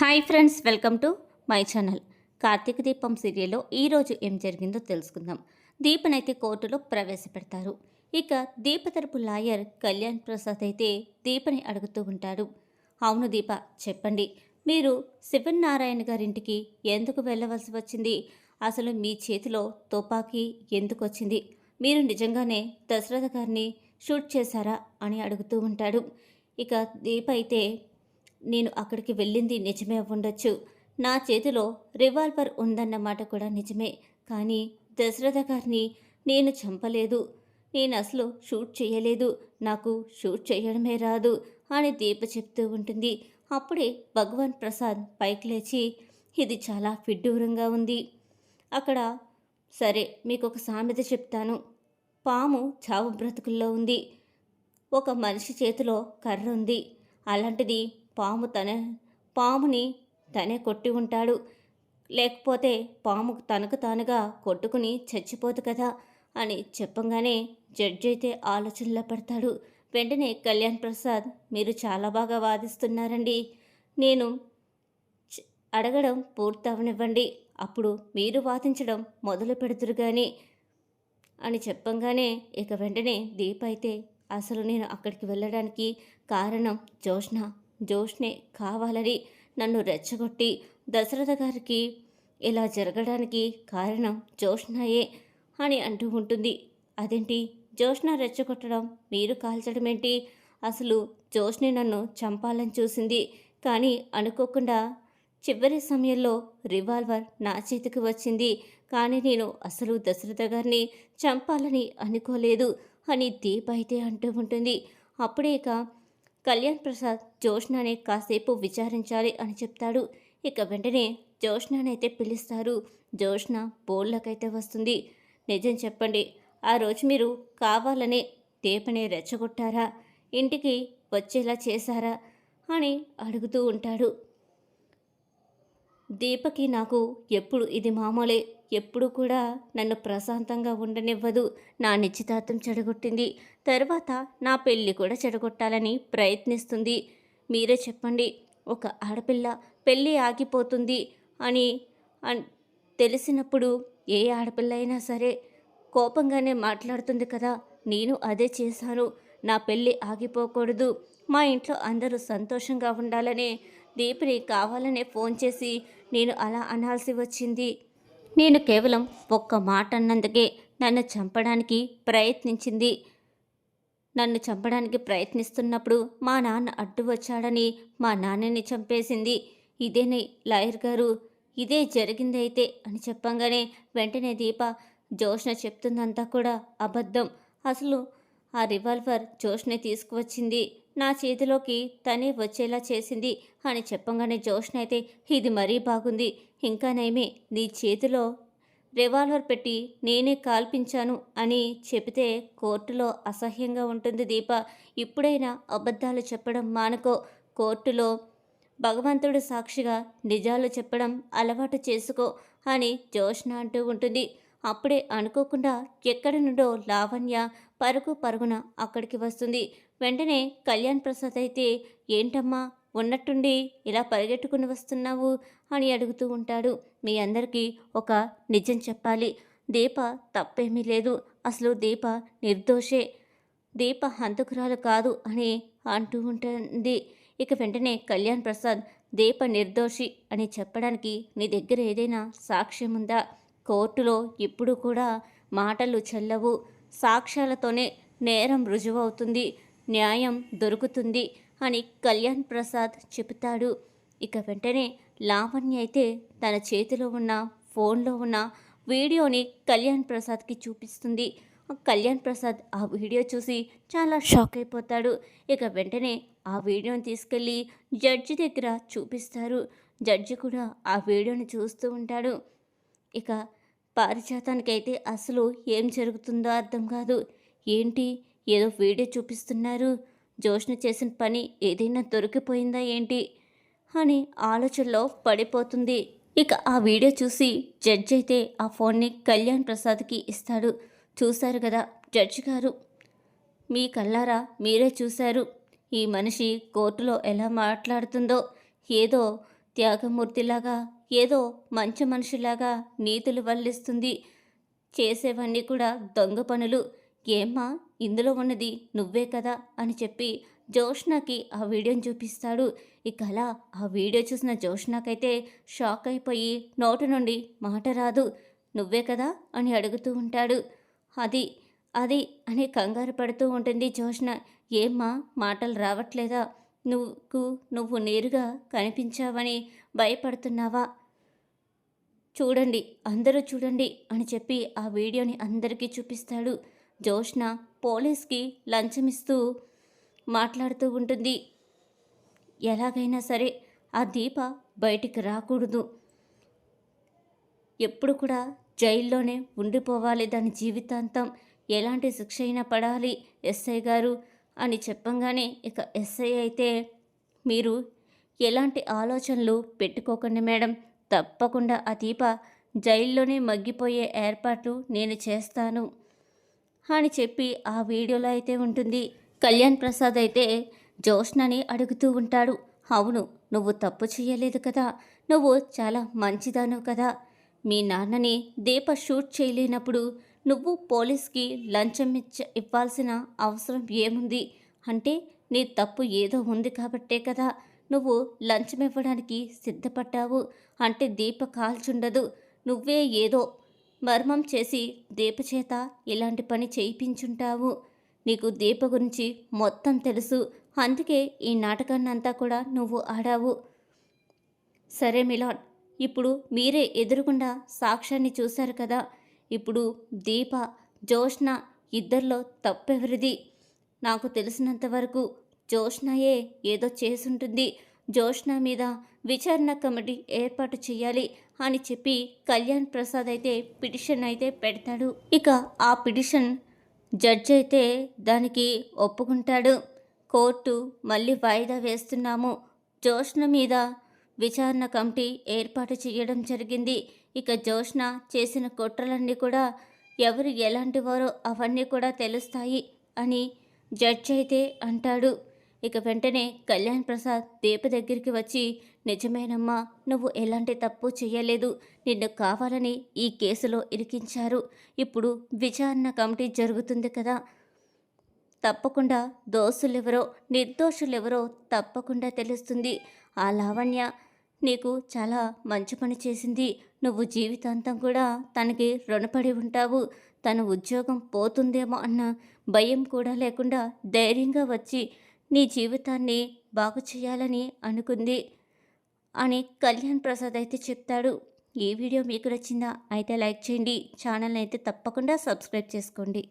Hi friends welcome to my channel Karthika Deepam సీరియల్లో ఈరోజు ఏం జరిగిందో తెలుసుకుందాం. దీపనైతే కోర్టులో ప్రవేశపెడతారు. ఇక దీప తరపు లాయర్ కళ్యాణ్ ప్రసాద్ అయితే దీపని అడుగుతూ ఉంటాడు. అవును దీప చెప్పండి. మీరు శివనారాయణ గారింటికి ఎందుకు వెళ్ళవలసి వచ్చింది? అసలు మీ చేతిలో తుపాకీ ఎందుకు వచ్చింది? మీరు నిజంగానే దశరథ గారిని షూట్ చేశారా అని అడుగుతూ ఉంటాడు. ఇక దీప అయితే నేను అక్కడికి వెళ్ళింది నిజమే ఉండొచ్చు. నా చేతిలో రివాల్వర్ ఉందన్నమాట కూడా నిజమే. కానీ దశరథ గారిని నేను చంపలేదు. నేను అసలు షూట్ చేయలేదు. నాకు షూట్ చేయడమే రాదు అని దీప చెప్తూ ఉంటుంది. అప్పుడే భగవాన్ ప్రసాద్ పైకి లేచి ఇది చాలా విడ్డూరంగా ఉంది. అక్కడ సరే మీకు ఒక సామెత చెప్తాను. పాము చావు బ్రతుకుల్లో ఉంది. ఒక మనిషి చేతిలో కర్ర ఉంది. అలాంటిది పాము తన పాముని తనే కొట్టి ఉంటాడు. లేకపోతే పాము తనకు తానుగా కొట్టుకుని చచ్చిపోదు కదా అని చెప్పంగానే జడ్జి అయితే ఆలోచనలో పడతాడు. వెంటనే కళ్యాణ్ ప్రసాద్ మీరు చాలా బాగా వాదిస్తున్నారండి. నేను అడగడం పూర్తవనివ్వండి. అప్పుడు మీరు వాదించడం మొదలు పెడుతురు కానీ అని చెప్పంగానే ఇక వెంటనే దీప అయితే అసలు నేను అక్కడికి వెళ్ళడానికి కారణం జోష్ణ జోష్నే కావాలని నన్ను రెచ్చగొట్టి దశరథ గారికి ఇలా జరగడానికి కారణం జోష్నాయే అని అంటూ ఉంటుంది. అదేంటి? జోష్న రెచ్చగొట్టడం మీరు కాల్చడం ఏంటి అసలు జోష్ని నన్ను చంపాలని చూసింది కానీ అనుకోకుండా చివరి సమయంలో రివాల్వర్ నా చేతికి వచ్చింది కానీ నేను అసలు దశరథ గారిని చంపాలని అనుకోలేదు అని దీప అయితే అంటూ ఉంటుంది. అప్పుడే ఇక కళ్యాణ్ ప్రసాద్ జోష్నానే కాసేపు విచారించాలి అని చెప్తాడు. ఇక వెంటనే జోష్నానైతే పిలుస్తారు. జోష్న బోళ్ళకైతే వస్తుంది. నిజం చెప్పండి ఆ రోజు మీరు కావాలనే దీపని రెచ్చగొట్టారా? ఇంటికి వచ్చేలా చేశారా? అని అడుగుతూ ఉంటాడు. దీపకి నాకు ఎప్పుడు ఇది మామూలే ఎప్పుడు కూడా నన్ను ప్రశాంతంగా ఉండనివ్వదు. నా నిశ్చితార్థం చెడగొట్టింది. తర్వాత నా పెళ్ళి కూడా చెడగొట్టాలని ప్రయత్నిస్తుంది. మీరే చెప్పండి ఒక ఆడపిల్ల పెళ్ళి ఆగిపోతుంది అని అన్- తెలిసినప్పుడు ఏ ఆడపిల్ల అయినా సరే కోపంగానే మాట్లాడుతుంది కదా. నేను అదే చేశాను. నా పెళ్ళి ఆగిపోకూడదు. మా ఇంట్లో అందరూ సంతోషంగా ఉండాలనే దీపిని కావాలనే ఫోన్ చేసి నేను అలా అనాల్సి వచ్చింది. నేను కేవలం ఒక్క మాట అన్నందుకే నన్ను చంపడానికి ప్రయత్నించింది. నన్ను చంపడానికి ప్రయత్నిస్తున్నప్పుడు మా నాన్న అడ్డు వచ్చాడని మా నాన్నని చంపేసింది. ఇదేనే లాయర్ గారు ఇదే జరిగిందైతే అని చెప్పంగానే వెంటనే దీప జోష్న చెప్తుందంతా కూడా అబద్ధం. అసలు ఆ రివాల్వర్ జోష్నే తీసుకువచ్చింది. నా చేతిలోకి తనే వచ్చేలా చేసింది అని చెప్పంగానే జోష్న అయితే ఇది మరీ బాగుంది. ఇంకా నయమే నీ చేతిలో రివాల్వర్ పెట్టి నేనే కాల్పించాను అని చెబితే కోర్టులో అసహ్యంగా ఉంటుంది దీప. ఇప్పుడైనా అబద్ధాలు చెప్పడం మానుకో. కోర్టులో భగవంతుడు సాక్షిగా నిజాలు చెప్పడం అలవాటు చేసుకో అని జోష్న అంటూ ఉంటుంది. అప్పుడే అనుకోకుండా ఎక్కడి నుండో లావణ్య పరుగు పరుగున అక్కడికి వస్తుంది. వెంటనే కళ్యాణ్ ప్రసాద్ అయితే ఏంటమ్మా ఉన్నట్టుండి ఇలా పరిగెట్టుకుని వస్తున్నావు? అని అడుగుతూ ఉంటాడు. మీ అందరికీ ఒక నిజం చెప్పాలి. దీప తప్పేమీ లేదు. అసలు దీప నిర్దోషే. దీప హంతకురాలు కాదు అని అంటూ ఉంటుంది. ఇక వెంటనే కళ్యాణ్ ప్రసాద్ దీప నిర్దోషి అని చెప్పడానికి నీ దగ్గర ఏదైనా సాక్ష్యం ఉందా? కోర్టులో ఇప్పుడు కూడా మాటలు చెల్లవు. సాక్ష్యాలతోనే నేరం రుజువవుతుంది. న్యాయం దొరుకుతుంది అని కళ్యాణ్ ప్రసాద్ చెబుతాడు. ఇక వెంటనే లావణ్య అయితే తన చేతిలో ఉన్న ఫోన్లో ఉన్న వీడియోని కళ్యాణ్ ప్రసాద్కి చూపిస్తుంది. కళ్యాణ్ ప్రసాద్ ఆ వీడియో చూసి చాలా షాక్ అయిపోతాడు. ఇక వెంటనే ఆ వీడియోని తీసుకెళ్ళి జడ్జి దగ్గర చూపిస్తారు. జడ్జి కూడా ఆ వీడియోని చూస్తూ ఉంటాడు. ఇక పారిజాతానికైతే అసలు ఏం జరుగుతుందో అర్థం కాదు. ఏంటి? ఏదో వీడియో చూపిస్తున్నారు. జోష్ను చేసిన పని ఏదైనా దొరికిపోయిందా ఏంటి? అని ఆలోచనలో పడిపోతుంది. ఇక ఆ వీడియో చూసి జడ్జి అయితే ఆ ఫోన్ని కళ్యాణ్ ప్రసాద్కి ఇస్తాడు. చూశారు కదా జడ్జి గారు. మీ కల్లారా మీరే చూశారు. ఈ మనిషి కోర్టులో ఎలా మాట్లాడుతుందో? ఏదో త్యాగమూర్తిలాగా ఏదో మంచి మనిషిలాగా నీతులు వల్లిస్తుంది. చేసేవన్నీ కూడా దొంగ పనులు. ఏమ్మా ఇందులో ఉన్నది నువ్వే కదా అని చెప్పి జోష్నాకి ఆ వీడియోని చూపిస్తాడు. ఇక అలా ఆ వీడియో చూసిన జోష్నాకైతే షాక్ అయిపోయి నోటి నుండి మాట రాదు. నువ్వే కదా అని అడుగుతూ ఉంటాడు. అది అది అని కంగారు పడుతూ ఉంటుంది జోష్న. ఏమ్మా మాటలు రావట్లేదా? నువ్వు నువ్వు నేరుగా కనిపించావని భయపడుతున్నావా? చూడండి అందరూ చూడండి అని చెప్పి ఆ వీడియోని అందరికీ చూపిస్తాడు. జోష్న పోలీస్కి లంచమిస్తూ మాట్లాడుతూ ఉంటుంది. ఎలాగైనా సరే ఆ దీప బయటికి రాకూడదు. ఎప్పుడు కూడా జైల్లోనే ఉండిపోవాలి దాని జీవితాంతం. ఎలాంటి శిక్ష అయినా పడాలి ఎస్ఐ గారు అని చెప్పంగానే ఇక ఎస్ఐ అయితే మీరు ఎలాంటి ఆలోచనలు పెట్టుకోకండి మేడం. తప్పకుండా ఆ దీప జైల్లోనే మగ్గిపోయే ఏర్పాటు నేను చేస్తాను. అని చెప్పి ఆ వీడియోలో అయితే ఉంటుంది. కళ్యాణ్ ప్రసాద్ అయితే జోష్నని అడుగుతూ ఉంటాడు. అవును నువ్వు తప్పు చేయలేదు కదా. నువ్వు చాలా మంచిదాను కదా. మీ నాన్నని దీప షూట్ చేయలేనప్పుడు నువ్వు పోలీస్కి లంచం ఇచ్చ ఇవ్వాల్సిన అవసరం ఏముంది? అంటే నీ తప్పు ఏదో ఉంది కాబట్టే కదా నువ్వు లంచం ఇవ్వడానికి సిద్ధపడ్డావు. అంటే దీప కాల్చుండదు. నువ్వే ఏదో మర్మం చేసి దీప చేత ఇలాంటి పని చేయించుంటావు నీకు దీప గురించి మొత్తం తెలుసు. అందుకే ఈ నాటకాన్నంతా కూడా నువ్వు ఆడావు. సరే మిలాన్ ఇప్పుడు మీరే ఎదురుగుండా సాక్ష్యాన్ని చూశారు కదా. ఇప్పుడు దీప జోష్న ఇద్దరిలో తప్పెవరిది? నాకు తెలిసినంత వరకు జోష్నయే ఏదో చేసుంటుంది. జోష్న మీద విచారణ కమిటీ ఏర్పాటు చేయాలి. అని చెప్పి కళ్యాణ్ ప్రసాద్ అయితే పిటిషన్ అయితే పెడతాడు. ఇక ఆ పిటిషన్ జడ్జి అయితే దానికి ఒప్పుకుంటాడు. కోర్టు మళ్ళీ వాయిదా వేస్తున్నాము. జోష్న మీద విచారణ కమిటీ ఏర్పాటు చేయడం జరిగింది. ఇక జోష్న చేసిన కుట్రలన్నీ కూడా ఎవరు ఎలాంటి వారో అవన్నీ కూడా తెలుస్తాయి అని జడ్జి అయితే అంటాడు. ఇక వెంటనే కళ్యాణ్ ప్రసాద్ దీప దగ్గరికి వచ్చి నిజమేనమ్మా నువ్వు ఎలాంటి తప్పు చేయలేదు నిన్ను కావాలని ఈ కేసులో ఇరికించారు. ఇప్పుడు విచారణ కమిటీ జరుగుతుంది కదా. తప్పకుండా దోషులెవరో నిర్దోషులెవరో తప్పకుండా తెలుస్తుంది. ఆ లావణ్య నీకు చాలా మంచి పని చేసింది. నువ్వు జీవితాంతం కూడా తనకి రుణపడి ఉంటావు. తన ఉద్యోగం పోతుందేమో అన్న భయం కూడా లేకుండా ధైర్యంగా వచ్చి నీ జీవితాన్ని బాగు చేయాలని అనుకుంది అని కళ్యాణ్ ప్రసాద్ అయితే చెప్తాడు. ఈ వీడియో మీకు నచ్చిందా? అయితే లైక్ చేయండి. ఛానల్ అయితే తప్పకుండా సబ్స్క్రైబ్ చేసుకోండి.